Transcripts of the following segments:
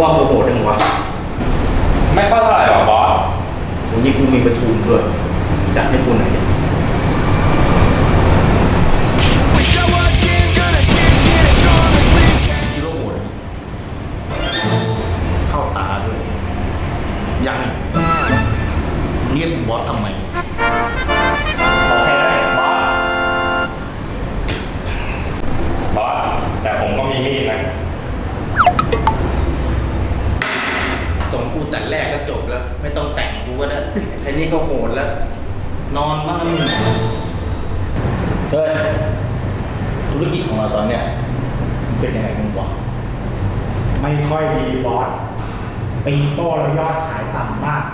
ว่าโมโหจังวะไม่ค่อยเท่าไหร่หรอกบอสวันนี้กูมีประชุมด้วยจัดให้กูหน่อยดิ คิดว่าโหดเข้าตาด้วย ยังเรียกกูบอสทำไม โอเคบอสบอสแต่ผมก็มีมีดนะ ส่งกู แต่แรกก็จบแล้ว ไม่ต้องแต่งกูก็ได้แค่นี้ก็โหดแล้ว นอนบ้างนะมึงเฮ้ยธุรกิจของเราตอนเนี้ยมันเป็นยังไงมึงวะไม่ค่อยดีบอสปีโป้เรายอดขายต่ำมาก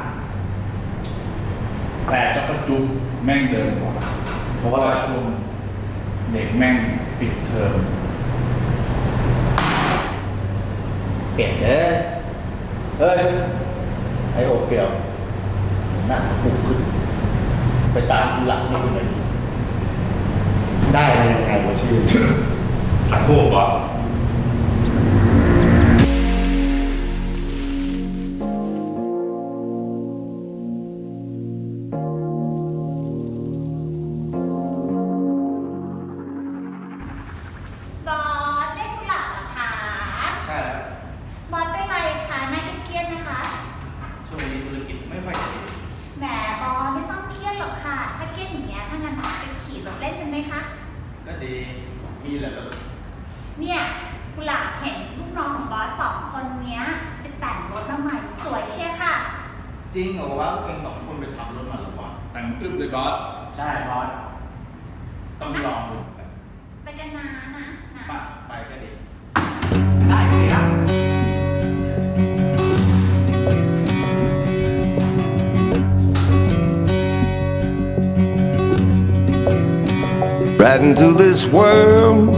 แต่เจ้าประจุแม่งเดินกว่าเพราะว่าช่วงเด็กแม่งปิดเทอมเปลี่ยนเด้อเฮ้ย ไอโอเปียวหน้าปุกขึ้น ไปตามกูหลังนี่กูหน่อยดิได้มายังไงวะชื่อทั้งคู่บอส ก็ดี มีแหละแล้วเนี่ยกุหลาบเห็นลูกน้องของบอสสองคนเนี้ยไปแต่งรถมาใหม่สวยเชียร์ค่ะ จริงเหรอวะเองสองคนไปทำรถมาหรือวะแต่งอึ้บเลยบอสใช่บอสต้องลองดูไปกันนะนะนะปะ right into this world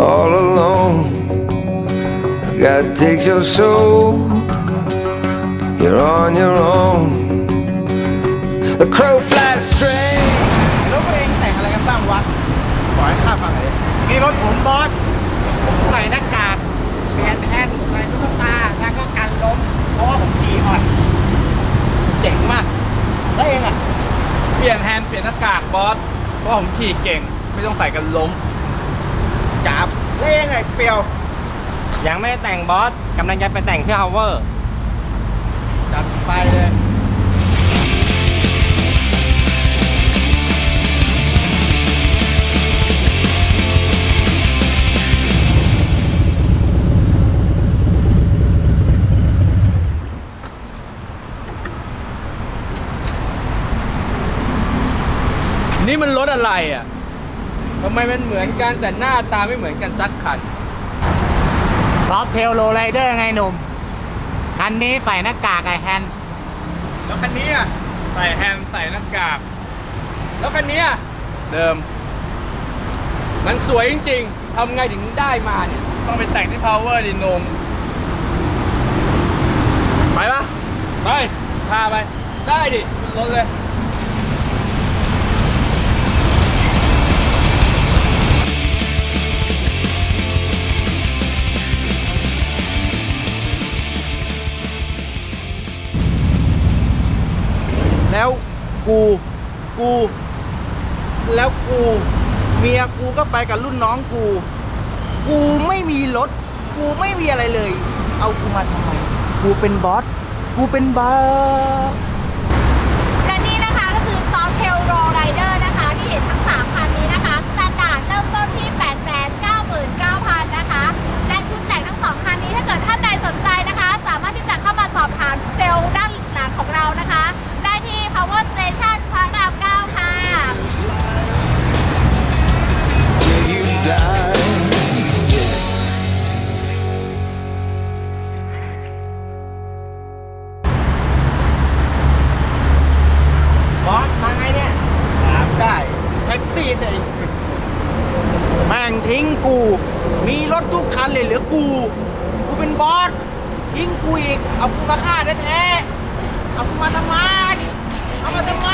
all alone. God takes your soul, you're on your own. The crow flies straight. แล้วตัวเองแต่งอะไรกันบ้างวะขอให้ข้าฟังหน่อยดินี่รถผมบอสผมใส่หน้ากากเปลี่ยนแฮนใส่ตุ๊กตา แล้วก็กันล้ม เพราะว่าผมขี่อ่อนเจ๋งมาก แล้วเองอะ เปลี่ยนแฮนด์เปลี่ยนหน้ากากบอส เพราะผมขี่เก่ง ไม่ต้องใส่กันล้มจับแล้วเองไงเปรียวยังไม่ได้แต่งบอสกำลังจะไปแต่งที่ฮาวเวอร์ จัดไปเลย นี่มันรถอะไรอะทำไมมันเหมือนกันแต่หน้าตาไม่เหมือนกันสักคัน ซอฟเทลโรไรเดอร์ไงหนุ่ม คันนี้ใส่หน้ากากไอแฮนด์แล้วคันนี้อะ ใส่แฮนด์ใส่หน้ากาก แล้วคันนี้อะ เดิม มันสวยจริงๆทำไงถึงได้มาเนี่ย ต้องไปแต่งที่ power ดินม ไปปะไป พาไป ได้ดิขึ้นรถเลย แล้วกู กู แล้วกู เมียกูก็ไปกับรุ่นน้องกู กูไม่มีรถ กูไม่มีอะไรเลย เอากูมาทำไม กูเป็นบอส กูเป็นบอส ได้แท็กซี่ใส่แม่งทิ้งกู มีรถทุกคันเลยเหลือกู กูเป็นบอสทิ้งกูอีก เอากูมาฆ่าแท้ๆเอากูมาทำไมเอามาทำไม